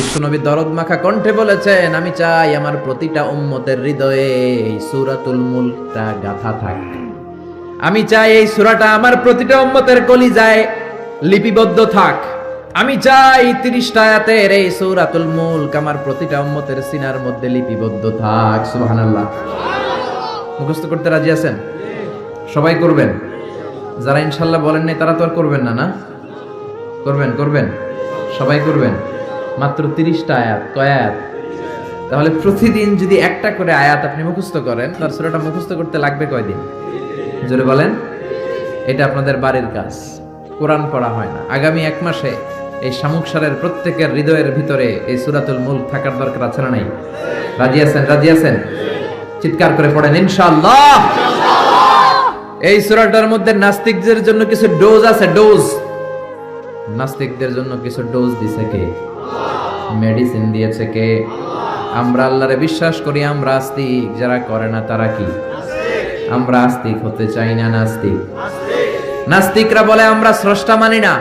বিশ্বনবী দরদ মাখা কণ্ঠে বলেছেন, আমি চাই আমার প্রতিটা উম্মতের হৃদয়ে এই সূরাতুল মুলকটা গাথা থাক। আমি চাই এই সূরাটা আমার প্রতিটা উম্মতের কলিজায় লিপিবদ্ধ থাক। আমি চাই তিরিশটা আয়াতের এই সূরাতুল মুলক আমার প্রতিটা উম্মতের সিনার মধ্যে লিপিবদ্ধ থাক। সুবহানাল্লাহ। মুখস্থ করতে রাজি আছেন? সবাই করবেন? যারা ইনশাল্লাহ বলেন নাই, তারা তো আর করবেন না না? করবেন করবেন। সবাই করবেন? মাত্র তিরিশটা আয়াত। কয় আয়াত? তাহলে প্রতিদিন যদি একটা করে আয়াত আপনি মুখস্থ করেন, তার সুরাটা মুখস্থ করতে লাগবে কয়দিন? জোরে বলেন। এটা আপনাদের বাড়ির কাজ। কোরআন পড়া হয় না। আগামী এক মাসে এই শামুক সারের প্রত্যেকের হৃদয়ের ভিতরে এই সুরাতুল মূল থাকার দরকার আছে না নাই? রাজি আছেন? রাজি আছেন? চিৎকার করে পড়েন, ইনশাআল্লাহ! এই সুরাটার মধ্যে নাস্তিকদের জন্য কিছু ডোজ আছে, ডোজ। নাস্তিকদের জন্য কিছু ডোজ দিছে কে? মেডিসিন দিয়েছে কে? আমরা আল্লাহরে বিশ্বাস করি, আমরা আস্তিক। যারা করে না, তারা কি? আমরা আস্তিক হতে চাই না নাস্তিক। নাস্তিকরা বলে, আমরা স্রষ্টা মানি না,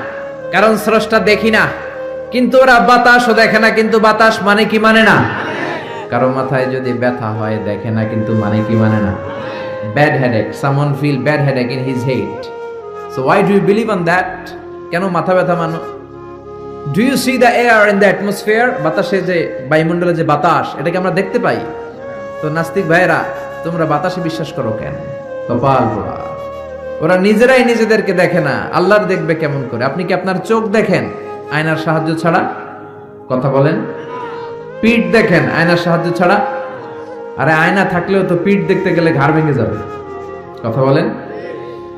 কারণ স্রষ্টা দেখি না। কিন্তু ওরা বাতাসও দেখে না, কিন্তু বাতাস মানে কি মানে না? কারও মাথায় যদি ব্যথা হয়, দেখে না, কিন্তু মানে কি মানে না? Bad headache someone feel bad headache in his head so why do you believe on that কেন মাথা ব্যথা মানো? Do you see the air in the atmosphere বাতাসে যে বায়ুমণ্ডলে যে বাতাস, এটাকে আমরা দেখতে পাই। তো নাস্তিক ভাইয়েরা, তোমরা বাতাসে বিশ্বাস করো কেন? কপাল ওরা নিজেরাই নিজেদেরকে দেখে না, আল্লাহর দেখবে কেমন করে। আপনি কি আপনার চোখ দেখেন আয়নার সাহায্য ছাড়া? কথা বলেন। পিঠ দেখেন আয়নার সাহায্য ছাড়া? আরে আয়না থাকলেও তো পিঠ দেখতে গেলে ঘাড় ভেঙে যাবে। কথা বলেন।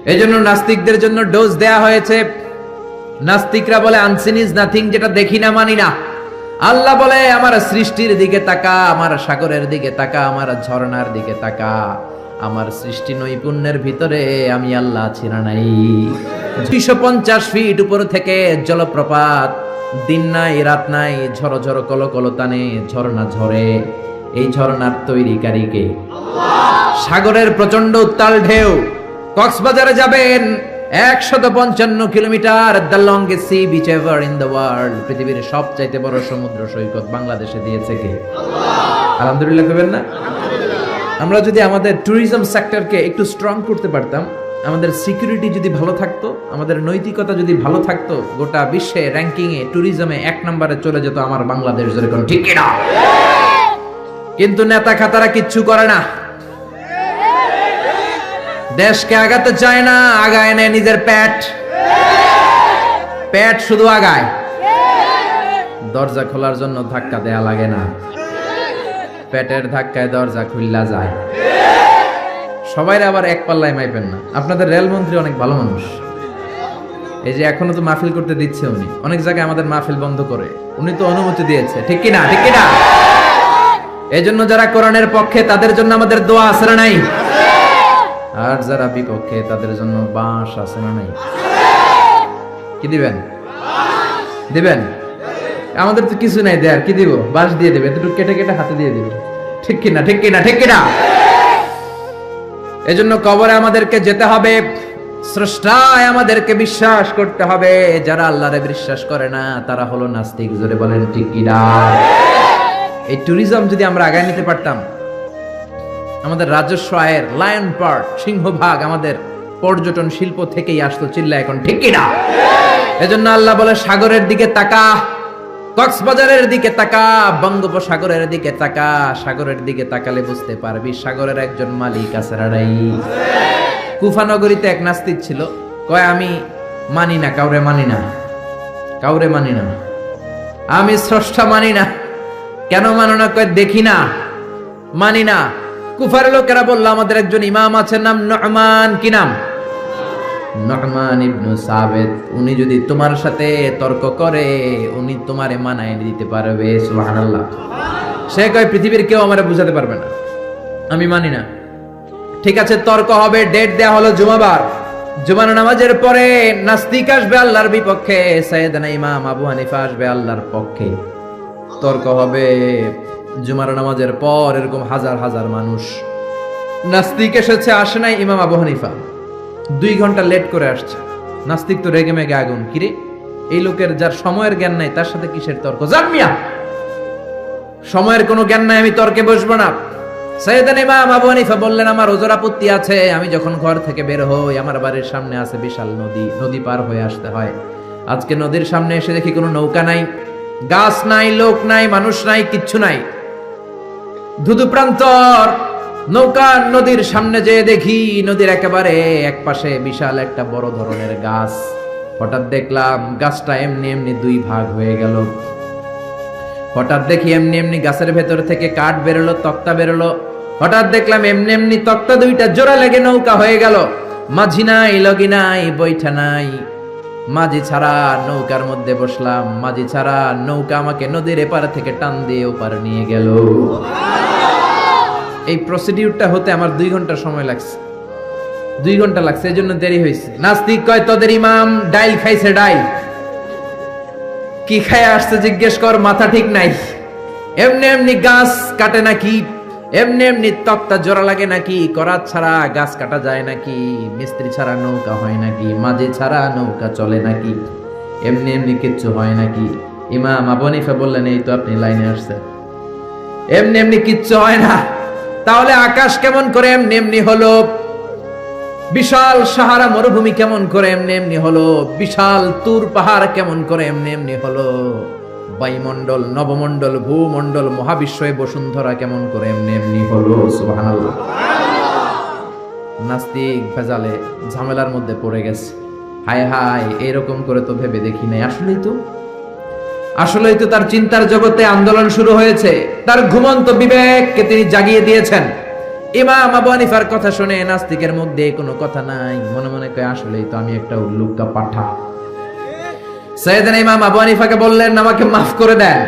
এই জন্য নাস্তিকদের জন্য ডোজ দেয়া হয়েছে নাস্তিকরা বলে আনসিন ইজ নাথিং যেটা দেখি না, মানি না। আল্লাহ বলে, আমার সৃষ্টির দিকে তাকা, আমার সাগরের দিকে তাকা, আমার ঝর্ণার দিকে তাকা। আমার সৃষ্টি নৈপুণ্যের ভিতরে, আমি আল্লাহ আছি না নাই। দুইশো পঞ্চাশ ফিট উপর থেকে জলপ্রপাত। দিন নাই, রাত নাই, ঝড়ো ঝড়ো কলো কলো টানে, ঝর্ণা ঝরে। এই ঝর্ণার তৈরিকারীকে সাগরের প্রচণ্ড উত্তাল ঢেউ। কক্সবাজারে যাবেন একশত পঞ্চান্ন kilometre the longest sea beach ever in the world পৃথিবীর সবচাইতে বড় সমুদ্র সৈকত বাংলাদেশে দিয়েছে কে? আলহামদুলিল্লাহ কবেন না? আমরা যদি আমাদের ট্যুরিজম সেক্টরকে একটু স্ট্রং করতে পারতাম, আমাদের সিকিউরিটি যদি ভালো থাকতো, আমাদের নৈতিকতা যদি ভালো থাকতো, গোটা বিশ্বে র্যাঙ্কিং এ ট্যুরিজমে এক নম্বরে চলে যেত আমার বাংলাদেশ, যেরকম ঠিক না কিন্তু নেতা খাতারা কিচ্ছু করে না। দেশকে আগাতে চায় না, আগায় নেয় নিজের প্যাট প্যাট শুধু আগায়। দরজা খোলার জন্য ধাক্কা দেয়া লাগে না। পেটের ধাক্কায় দরজা খুললা যায়। সবাই আবার এক পাল্লায় মাইপেন না। আপনাদের রেলমন্ত্রী অনেক ভালো মানুষ। এই যে এখনও তো মাহফিল করতে দিচ্ছে উনি। অনেক জায়গায় আমাদের মাহফিল বন্ধ করে। উনি তো অনুমতি দিয়েছে। ঠিক কি না ঠিক কি না এই জন্য যারা কোরআনের পক্ষে, তাদের জন্য আমাদের দোয়া না নাই? আর যারা বিপক্ষে, তাদের জন্য বাঁশ আছে না নাই? কি দিবেন? দিবেন? আমাদের তো কিছু নাই, দেয়ার। কি দিব? বাঁশ দিয়ে দেবে, এতটুকু কেটে কেটে হাতে দিয়ে দিবে। ঠিক কিনা ঠিক কিনা ঠিক কিনা? এজন্য কবরে আমাদেরকে যেতে হবে, স্রষ্টায় আমাদেরকে বিশ্বাস করতে হবে। যারা আল্লাহরে বিশ্বাস করে না, তারা হলো নাস্তিক। জোরে বলেন, ঠিক কিনা? এই ট্যুরিজম যদি আমরা আগায় নিতে পারতাম আমাদের রাজস্ব আয়ের লায়ন পার্ট সিংহভাগ আমাদের পর্যটন শিল্প থেকেই আসতো চিল্লা এখন ঠিক কিনা এজন্য আল্লাহ বলে, সাগরের দিকে তাকা, কক্সবাজারের দিকে তাকা, বঙ্গোপসাগরের দিকে তাকা, সাগরের দিকে তাকালে বুঝতে পারবি সাগরের একজন মালিক আছে রাড়াই কুফানগরীতে এক নাস্তিক ছিল, কয়, আমি মানি না, কাউরে মানি না, কাউরে মানি না, আমি স্রষ্টা মানি না, কেন মানো না? কয়, দেখি না, মানি না কুফার লোকেরা বলল, আমাদের একজন ইমাম আছে, নাম নহমান কি নাম? নহমান ইবনু সাবেদ উনি যদি তোমার সাথে তর্ক করে, উনি তোমারে মানায় দিতে পারবে সে কয়, পৃথিবীর কেউ বুঝাতে পারবে না। আমি মানি না। ঠিক আছে, তর্ক হবে, ডেট দেয়া হলো জুমাবার। জুমার নামাজের পরে নাস্তিক আসবে আল্লাহর বিপক্ষে ইমাম আবু হানিফা আসবে আল্লাহর পক্ষে। তর্ক হবে জুমার নামাজের পর এরকম হাজার হাজার মানুষ। নাস্তিক এসেছে, আসে নাই ইমাম আবু হানিফা। দুই ঘণ্টা লেট করে আসছে। নাস্তিক তো রেগে মেগে আগুন। কিরে? এই লোকের যার সময়ের জ্ঞান নাই, তার সাথে কিসের তর্ক? জান মিয়া! সময়ের কোনো জ্ঞান নাই, আমি তর্কে বসবো না। সৈয়দান ইমাম আবু হানিফা বললেন, আমার ওজোর আপত্তি আছে, আমি যখন ঘর থেকে বের হই, আমার বাড়ির সামনে আছে বিশাল নদী। নদী পার হয়ে আসতে হয়। আজকে নদীর সামনে এসে দেখি কোনো নৌকা নাই। গাছ নাই, লোক নাই, মানুষ নাই, কিচ্ছু নাই। ধুধু প্রান্তর, নৌকা নদীর সামনে যেয়ে দেখি নদীর একেবারে এক পাশে বিশাল একটা বড় ধরনের গাছ। হঠাৎ দেখলাম গাছটা এমনি এমনি দুই ভাগ হয়ে গেল। হঠাৎ দেখি এমনি এমনি গাছের ভেতর থেকে কাঠ বেরোলো, তক্তা বেরোলো। হঠাৎ দেখলাম এমনি এমনি তক্তা দুইটা জোড়া লেগে নৌকা হয়ে গেল। মাঝি নাই, লগি নাই, বৈঠা নাই। মাঝি ছাড়া নৌকার মধ্যে বসলাম। মাঝি ছাড়া নৌকা আমাকে নদীর এপার থেকে টান দিয়ে ওপার নিয়ে গেল। এই প্রসিডিউরটা হতে আমার দুই ঘণ্টা সময় লাগছে। দুই ঘণ্টা লাগছে, এই জন্য দেরি হয়েছে। নাস্তিক কয়, তোদের ইমাম ডাইল খাইছে ডাইল। কি খায় আসছে জিজ্ঞেস কর, মাথা ঠিক নাই। এমনি এমনি গাছ কাটে নাকি? এমনি এমনি তক্তা জোড়া লাগে নাকি? করাত ছাড়া গাছ কাটা যায় নাকি? মিস্ত্রি ছাড়া নৌকা হয় নাকি? মাঝে ছাড়া নৌকা চলে নাকি? এমনি এমনি কিচ্ছু হয় নাকি? ইমাম আবনিফা বললেন, এই তো আপনি লাইনে আসছেন। এমনি এমনি কিচ্ছু হয় না। তাহলে আকাশ কেমন করে এমনি এমনি হলো? বিশাল সাহারা মরুভূমি কেমন করে এমনি এমনি হলো? বিশাল তুর পাহাড় কেমন করে এমনি এমনি হলো? বায়ুমণ্ডল, নবমণ্ডল, ভূমণ্ডল মহাবিশ্বয়ে বসুন্ধরা কেমন করে এমনি এমনি হলো, সুবহানাল্লাহ। নাস্তিক ভেজালে ঝামেলার মধ্যে পড়ে গেছে। হায় হায়, এরকম করে তো ভেবে দেখি নাই। আসলেই তো। আসলেই তো তার চিন্তার জগতে আন্দোলন শুরু হয়েছে। তার ঘুমন্ত বিবেককে তিনি জাগিয়ে দিয়েছেন। ইমাম আবু হানিফার কথা শুনে নাস্তিকের মধ্যে কোনো কথা নাই। মনে মনে কয়, আসলেই তো আমি একটা উল্লুকা পাঠা। সৈয়দান ইমাম আবু হানিফাকে বললেন, আমাকে মাফ করে দেন।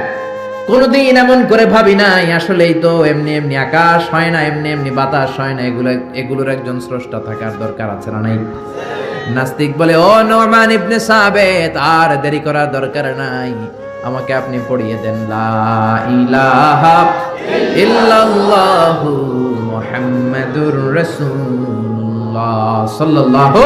কোনদিন এমন করে ভাবি নাই, আসলেই তো এমনি এমনি আকাশ হয় না, এমনি এমনি বাতাস হয় না, এগুলো, এগুলোর একজন স্রষ্টা থাকার দরকার আছে না নাই? নাস্তিক বলে, ও নোমান ইবনে সাবেত, আর দেরি করার দরকার নাই, আমাকে আপনি পড়িয়ে দেন, লা ইলাহা ইল্লাল্লাহু মুহাম্মাদুর রাসূলুল্লাহ সাল্লাল্লাহু